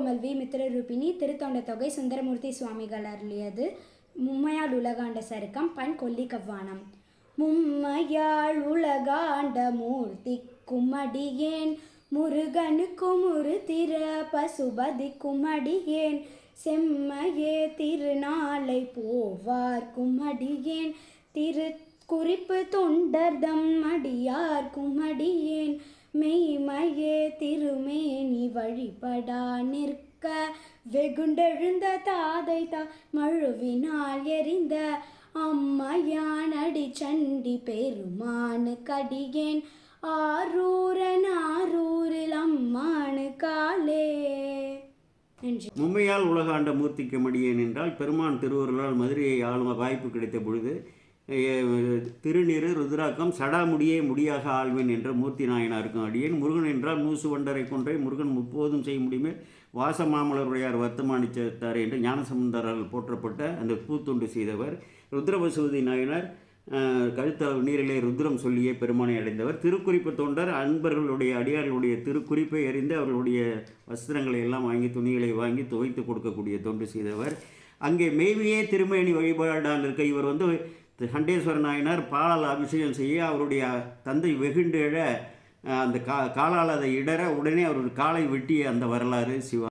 Komal we. மித்திரரூபிணி திருத்தொண்ட தொகை சுந்தரமூர்த்தி சுவாமிகள் அருளியது. மும்மையால் உலகாண்ட சருக்கம் பண் கொல்லி கவ்வானம். மும்மையாள் உலகாண்ட மூர்த்தி கும்மடியேன் முருகனுக்கும் ஒரு திர பசுபதி கும்மடியேன் செம்மையே திருநாளை போவார் கும்மடியேன் திரு குறிப்பு தொண்டர்தம் அடியார் கும்மடியேன் மெய்மையே திருமேனி வழிபடா நிற்க. வெகுண்டெழுந்த தாதை தா மழுவினால் எரிந்த. அம்மையானடி சண்டி பெருமானு கடியேன். ஆரூரன் ஆரூரில் அம்மானு காலே. மும்மையால் உலகாண்ட மூர்த்திக்கு மடியேன் என்றால் பெருமான் திருவருளால் மதுரையை ஆளும் வாய்ப்பு கிடைத்த பொழுது திருநீறு ருத்ராக்கம் சடாமுடியே முடியாக ஆழ்வேன் என்ற மூர்த்தி நாயனாருக்கும் அடியேன். முருகன் என்றால் மூசு வண்டரை கொன்றை முருகன் முப்போதும் செய்ய முடியுமே. வாசமாமலருடையார் வர்த்தமானிச்சார் என்று ஞானசமுந்தரால் போற்றப்பட்ட அந்த பூத்தொண்டு செய்தவர் ருத்ரபசுவதி நாயனார். கழுத்த நீரிலே ருத்ரம் சொல்லியே பெருமானை அடைந்தவர். திருக்குறிப்பு தொண்டர் அன்பர்களுடைய அடியார்களுடைய திருக்குறிப்பை அறிந்து அவர்களுடைய வஸ்திரங்களை எல்லாம் வாங்கி துணிகளை வாங்கி துவைத்து கொடுக்கக்கூடிய தொண்டு செய்தவர். அங்கே மெய்மையே திருமேனி வழிபாடால் இருக்க இவர் வந்து சண்டேஸ்வர நாயனார் பாலால் அபிஷேகம் செய்ய அவருடைய தந்தை வெகுண்டு அந்த கா காலால் அதை இடற உடனே அவர் காலை வெட்டிய அந்த வரலாறு சிவா